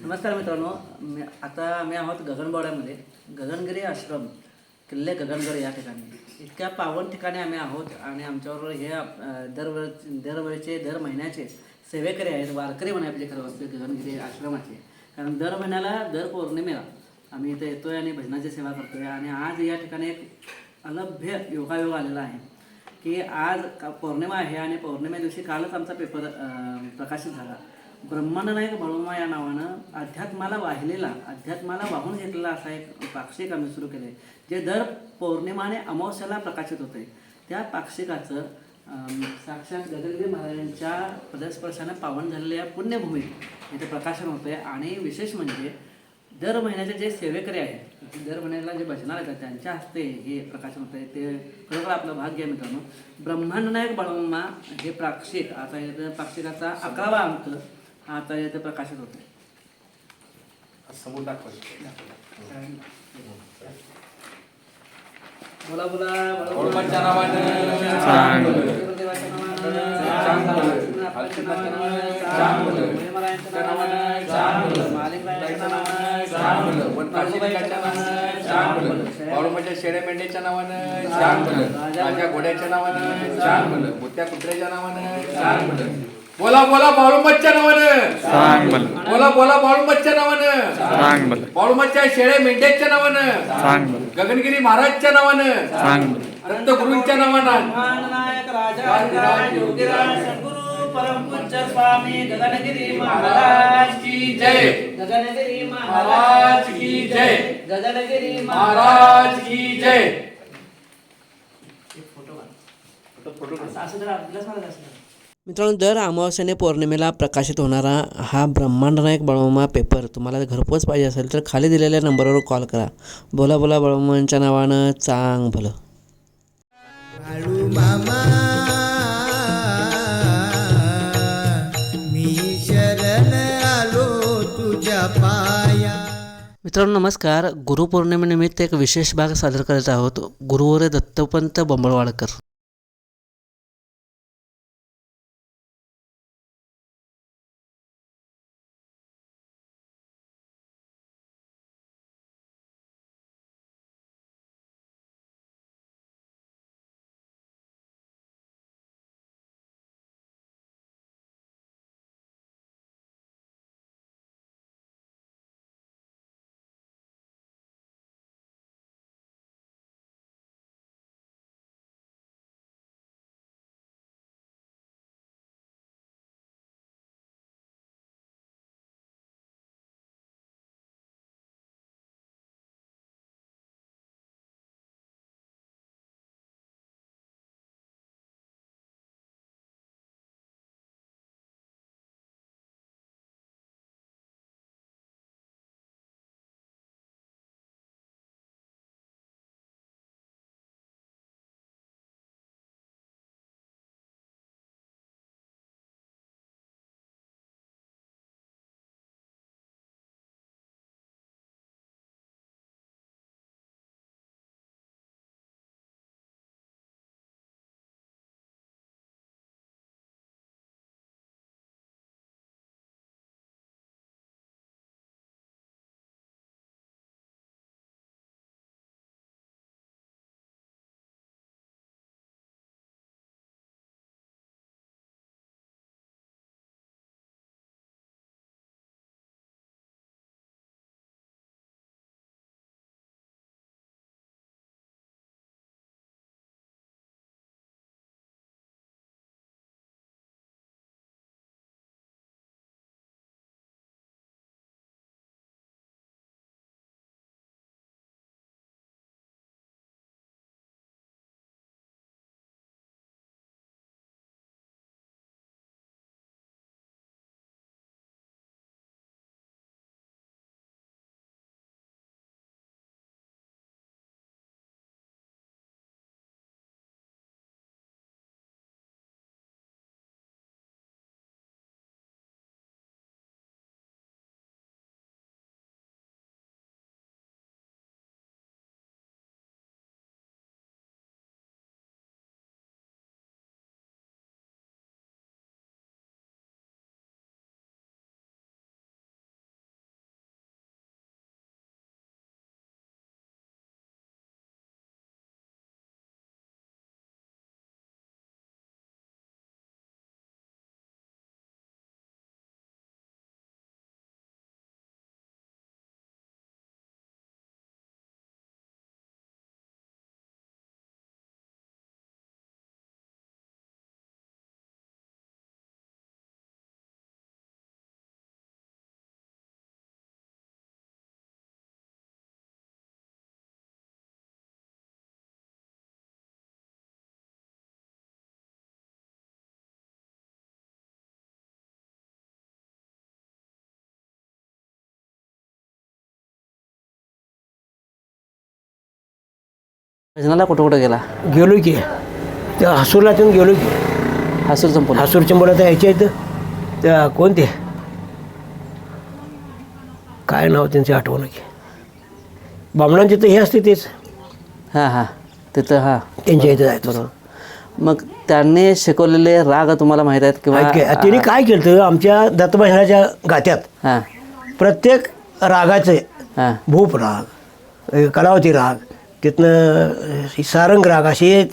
नमस्कार मित्रांनो मी आता आम्ही आहोत गगनबावड्यामध्ये. गगनगिरी आश्रम किल्ले गगनगड या ठिकाणी. इतक्या पावन ठिकाणी आम्ही आहोत आणि आमच्याबरोबर हे दरवर दरवेळ दरवेळचे दर महिन्याचे सेवेकरी आहेत वारकरी म्हणे आपले खरं असते गगनगिरी आश्रमाचे. कारण दर महिन्याला दर पौर्णिमेला आम्ही इथे येतोय आणि भजनाची सेवा करतोय. आणि आज या ठिकाणी एक अलभ्य योगायोग आलेला आहे की आज का- पौर्णिमा आहे आणि पौर्णिमे दिवशी कालच आमचा पेपर प्रकाशित झाला. ब्रह्मानं नाही बळुमा या नावानं अध्यात्माला वाहिलेला अध्यात्माला वाहून घेतलेला असा एक पाक्षिक आम्ही सुरू केले जे दर पौर्णिमा आणि अमावस्याला प्रकाशित होते त्या पाक्षिकाचं साक्षात गगनगिरी महाराजांच्या पदस्पर्शाने पावन झालेल्या या पुण्यभूमीत इथे प्रकाशन होते आणि विशेष म्हणजे दर महिन्याचे जे सेवेकरी आहेत दर महिन्याला जे भजनार येतात त्यांच्या हस्ते हे प्रकाशन होतं ते खरोखर आपलं भाग्य आहे मित्रांनो. ब्रह्मांड नायक हे प्राक्षिक आता इथं पाक्षिकाचा अकरावा अंक आता इथं प्रकाशित होते समोर बोला बोला भलं बाळूमाच्या शेळ्या मेंढ्याच्या नावानं माझ्या घोड्याच्या नावानं मोठ्या कुत्र्याच्या नावानं बोला बोला बाळूमाच्या नावानं. सांग बल बोला बोला बाळूमाच्या नावानं. सांग बल बाळूमाच्या शेळ्या मेंढ्याच्या नावानं. सांग बल गगनगिरी महाराजच्या नावानं. सांग बल दत्तगुरूंच्या नावानं. नायक राजा योगीराज सद्गुरु परमपूज्य स्वामी गगनगिरी महाराज की जय. गगनगिरी महाराज की जय. गगनगिरी महाराज की जय. मित्रांनो दर अमावस्याने पौर्णिमेला प्रकाशित होणारा हा ब्रह्मांड नायक बळमामा पेपर तुम्हाला घरपोच पाहिजे असेल तर खाली दिलेल्या नंबरवर कॉल करा. बोला बोला बळमामांच्या नावानं चांग भलं. मित्रांनो नमस्कार. गुरुपौर्णिमेनिमित्त एक विशेष भाग सादर करत आहोत. गुरुवर दत्तपंत बंबळवाडकर. भजनाला कुठं कुठं गेला? गेलो की. त्या हसूरलातून गेलो की. हसूर संपवला. हसूरच्या मुलं तर यायच्या आहेत त्या कोणते? काय नाव त्यांचे आठवण की बामणांचे तर हे असते तेच. हां हां. तिथं हां. त्यांच्या इथं जायचं. बरोबर. मग त्यांनी शिकवलेले राग तुम्हाला माहीत आहेत किंवा आहेत काय तिने काय केलं होतं, आमच्या दत्तभजनाच्या गात्यात हां. प्रत्येक रागाचे हां. भूप राग अ, कलावती राग तिथनं अ, सारंग राग असे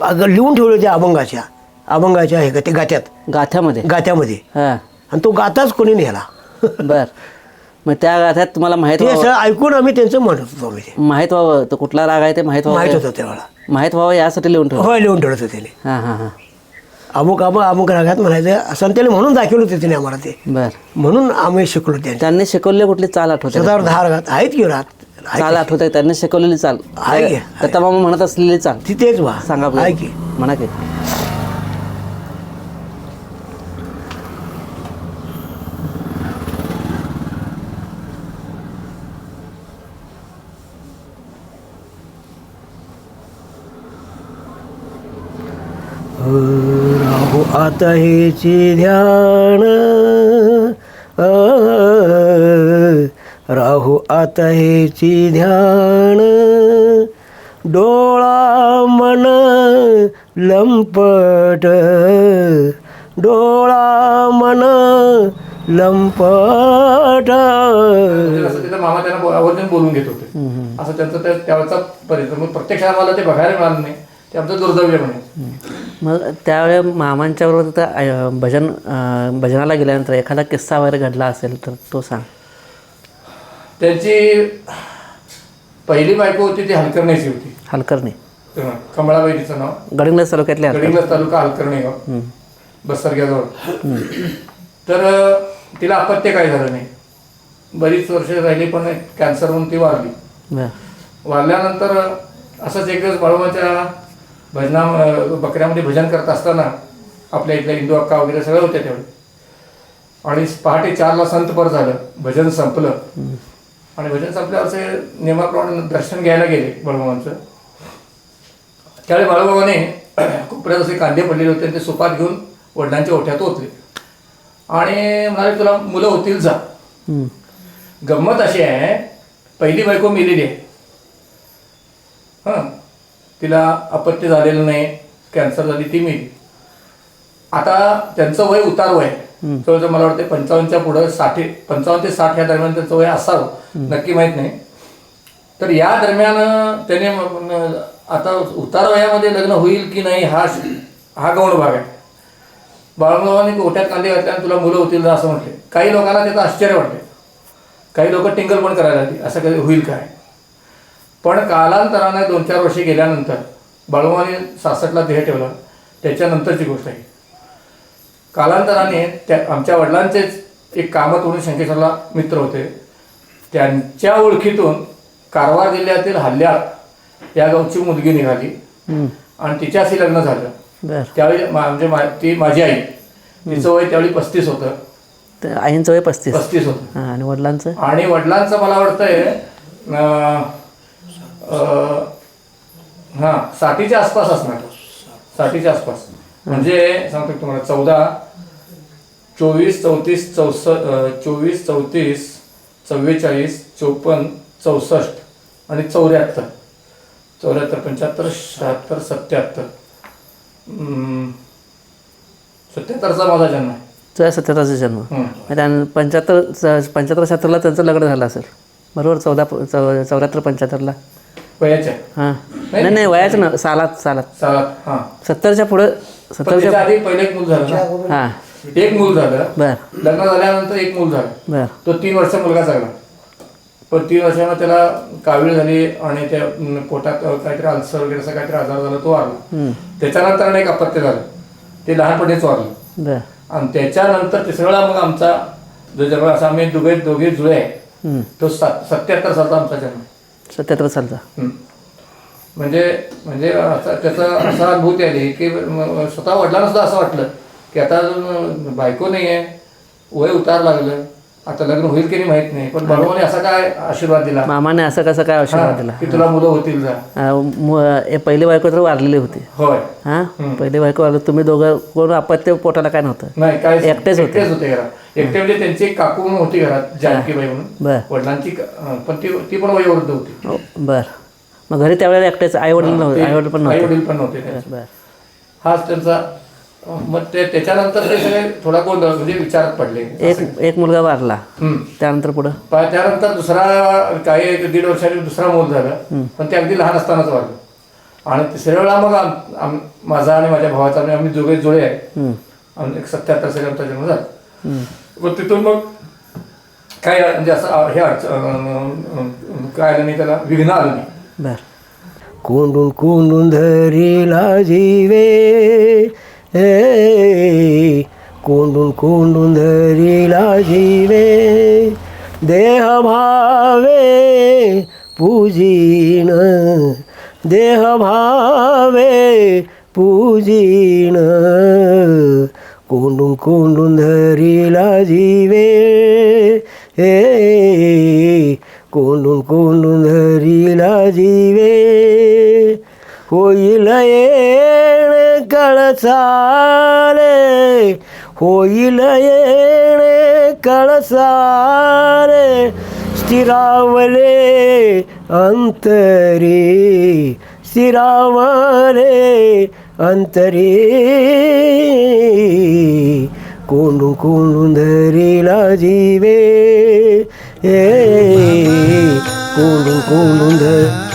अगं लिहून ठेवले होते अभंगाच्या. अभंगाच्या हे ते गात्यात. गाथ्यामध्ये? गात्यामध्ये हां. आणि तो गाताच कोणी नेला. बर. मग त्या गाथ्यात तुम्हाला माहीत ते व्हावं? सगळं ऐकून आम्ही त्यांचं म्हणत होतो आम्ही ते. माहीत व्हावं? तो कुठला राग आहे ते माहीत माहीत व्हावं होतं त्यावेळेला. माहीत व्हावं यासाठी लिहून ठेव होय लिहून ठेवलं होतं त्याने. हां हां हां. अमुक अमुक अमुक रागात म्हणायचं. असं आणि त्याने म्हणून दाखवलं होतं त्याने आम्हाला ते. बर. म्हणून आम्ही शिकलो त्यांच्या त्यांनी शिकवलेली कुठली चाल आठवते? स्वतःवर दहा रागात आहेत की रात चाल आठवते त्यांनी शिकवलेली चाल. आहे की, आहे. दत्ता मामा म्हणत असलेली चाल. ती तेच वा. सांगा आहे की. म्हणा की. राहू आता हेचे ध्यान. अ, राहू आता हेचे ध्यान. डोळा मन लंपट. डोळा मन लंपट. मामा त्यांना आवर्जून बोलून घेत होते. असं त्यांचं त्या त्यावेळेचा परिणाम मग प्रत्यक्ष आम्हाला ते बघायला मिळालं नाही. ते आमचं दुर्दैव म्हणे. मग त्यावेळी मामांच्या बरोबर भजन भजनाला गेल्यानंतर एखादा किस्सा वगैरे घडला असेल तर तो सांग. त्यांची पहिली बायको होती ती हलकर्ण्याची होती. हलकर्णी. कमळाबाई तिचं नाव. गडिंग्लज तालुक्यातले हलकर्णी. गडिंग्लज तालुका हलकर्णी गाव बसरग्याजवळ. तर तिला अपत्य काय झालं नाही. बरीच वर्ष राहिली पण कॅन्सर होऊन ती वारली वारल्यानंतर असंच एक दिवस बाळूमाच्या भजना बकऱ्यामध्ये भजन करत असताना आपल्या इथल्या हिंदू अक्का वगैरे सगळं होते तेवढे. आणि पहाटे चारला संत पर झालं. भजन संपलं. आणि भजन संपल्यावर असे नियमाप्रमाणे दर्शन घ्यायला गेले बाळूमामांचं. त्यावेळी बाळूबाबाने कोपऱ्यात असे कांदे पडलेले होते ते सुपात घेऊन वडिलांच्या ओठ्यात ओतले. आणि म्हणाले तुला मुलं होतील जा. गंमत अशी आहे पहिली बायको मेलेली आहे. हां. तिला अपत्य झालेलं नाही कॅन्सर झाली ती मेली. आता त्यांचं वय उतार वय आहे. जवळजवळ मला वाटतं पंचावन्नच्या पुढं साठ पंचावन्न ते साठ या दरम्यान त्यांचं वय असावं नक्की माहीत नाही. तर या दरम्यान त्याने आता उतार वयामध्ये लग्न होईल की नाही हा हा गौण भाग आहे. बाळूमामाने ओट्यात कांदे घातले आणि तुला मुलं होतील ना असं म्हटले. काही लोकांना त्याचं आश्चर्य वाटले काही लोक टिंगल पण करायला लागली. असं कधी होईल काय? पण कालांतराने दोन चार वर्षे गेल्यानंतर बाळूमाने सासष्टला देह ठेवला. त्याच्यानंतरची गोष्ट आहे. कालांतराने त्या आमच्या वडिलांचेच एक कामत म्हणून शंकेश्वरला मित्र होते. त्यांच्या ओळखीतून कारवार जिल्ह्यातील हल्ल्याळ या गावची मुलगी निघाली. आणि तिच्याशी लग्न झालं. त्यावेळी म्हणजे ती माझी आई. तिचं वय त्यावेळी पस्तीस होतं. तर आईंचं वय पस्तीस. पस्तीस होतं. आणि वडिलांचं? आणि वडिलांचं मला वाटतंय हां साठीच्या आसपास असणार. साठीच्या आसपास. म्हणजे सांगतो तुम्हाला चौदा चोवीस चौतीस चौस चोवीस चौतीस चव्वेचाळीस चोपन्न चौसष्ट आणि चौऱ्याहत्तर. चौऱ्याहत्तर पंच्याहत्तर शहात्तर सत्याहत्तर. सत्याहत्तरचा माझा जन्म आहे. तुझ्या सत्याहत्तरचा जन्म. मग त्यानं पंच्याहत्तर पंच्याहत्तर शहात्तरला त्यांचं लग्न झालं असेल. बरोबर? चौदा चौ चौऱ्याहत्तर पंच्याहत्तरला. वयाच्या? हां. नाही नाही वयाचं ना सालात सालात. सात हां. सत्तरच्या पुढं पण सत्तरच्या त्याच्या आधी पहिलं एक मूल झालं ना? हां. एक मूल झालं. बर. लग्न झाल्यानंतर एक मूल झालं. बर. तो तीन वर्ष मुलगा जगला. पण तीन वर्षानं त्याला कावीळ झाली आणि त्या पोटात काहीतरी अल्सर वगैरे असं काहीतरी आजार झाला तो वारला. त्याच्यानंतर एक अपत्य झालं. ते लहानपणीच वारलं. आणि त्याच्यानंतर तिसरा वेळा मग आमचा जो जन्म असा आम्ही दोघे दोघे जुळे आहे. तो सात सत्याहत्तर सालचा आमचा जन्म. सत्याहत्तर सालचा. म्हणजे म्हणजे त्याचा असा अनुभूती आली की स्वतः वडिलांना सुद्धा असं वाटलं की आता बायको नाही आहे वय उतार लागलं आता लग्न होईल की नाही माहीत नाही पण बाळूमाने असा काय आशीर्वाद दिला? मामाने असं कसं काय आशीर्वाद दिला? की तुला मुलं होतील जा. पहिली बायको तर वारलेली होती. होय. हा? पहिली बायको वारली तुम्ही दोघं कोण अपत्य पोटाला काय नव्हतं? नाही काय एकटेच होते. होते घरात. एकटे म्हणजे त्यांची एक काकू म्हणून होती घरात जानकीबाई म्हणून. बर. वडिलांची पण ती ती पण वयोवृद्ध होती. हो, बर. मग घरी त्यावेळेला एकटेच आई वडील नव्हते आई वडील पण आई नव्हते वडील पण नव्हते हाच त्यांचा मग ते त्याच्यानंतर ते सगळे थोडा गोंधळ म्हणजे विचारात पडले. एक एक मुलगा वारला. हम्म. त्यानंतर पुढं? पण त्यानंतर दुसरा काही एक दीड वर्षांनी दुसरा मूल झालं. पण ते अगदी लहान असतानाच वाढलं आणि तिसऱ्या वेळा मग आम- आम- माझा आणि माझ्या भावाचा म्हणजे आम्ही दोघे जुळे आहे. हम्म. आणि एक सत्याहत्तर आमचा जन्म झाला. मग तिथून मग काय म्हणजे असं हे अडचण अं, अं, काय आलं नाही त्याला? विघ्न आलं नाही. बर. कोंडून कोंडून धरीला जीवे. हे कोंडून कोंडून धरीला जीवे देह भावे पूजीन देह भावे पूजीन कोंडून कोंडून धरीला जीवे हे कोंडून कोंडून धरीला जीवे होईल ये कळसारे होईल येणे कळसारे स्थिरावले अंतरी स्थिरावले अंतरी कोंडून कोंडून धरीला जीवे ए कोंडून कोंडून धर